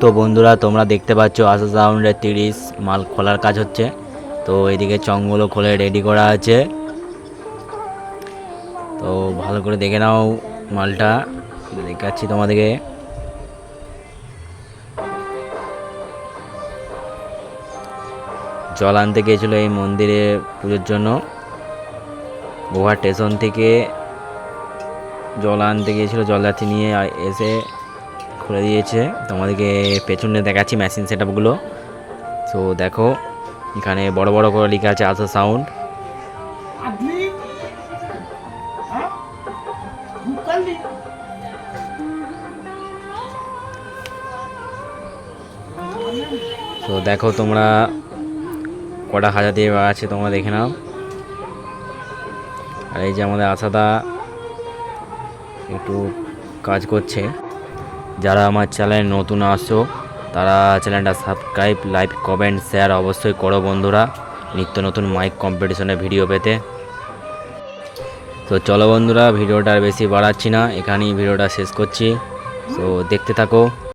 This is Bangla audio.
তো বন্ধুরা, তোমরা দেখতে পাচ্ছ আসা সাউন্ডের তিরিশ মাল খোলার কাজ হচ্ছে। তো এদিকে চংগুলো খুলে রেডি করা আছে। তো ভালো করে দেখে নাও মালটা। দেখাচ্ছি তোমাদেরকে। জল আনতে গিয়েছিল এই মন্দিরে পুজোর জন্য। গোয়া স্টেশন থেকে জল আনতে গিয়েছিল জলযাত্রী নিয়ে এসে খুলে দিয়েছে। তোমাদেরকে পেছনে দেখাচ্ছি মেশিন সেট আপগুলো তো দেখো এখানে বড় বড় করে লেখা আছে আসা সাউন্ড তো দেখো তোমরা কটা হাজার দিয়ে আছে তোমরা দেখে নাও। আর এই যে আমাদের আসাদা একটু কাজ করছে। যারা আমার চ্যানেলে নতুন আসো তারা চ্যানেলটা সাবস্ক্রাইব লাইক কমেন্ট শেয়ার অবশ্যই করো বন্ধুরা। নিত্য নতুন মাইক কম্পিটিশনের ভিডিও পেতে। তো চলো বন্ধুরা ভিডিওটা বেশি বাড়াচ্ছি না। এখানেই ভিডিওটা শেষ করছি। তো দেখতে থাকো।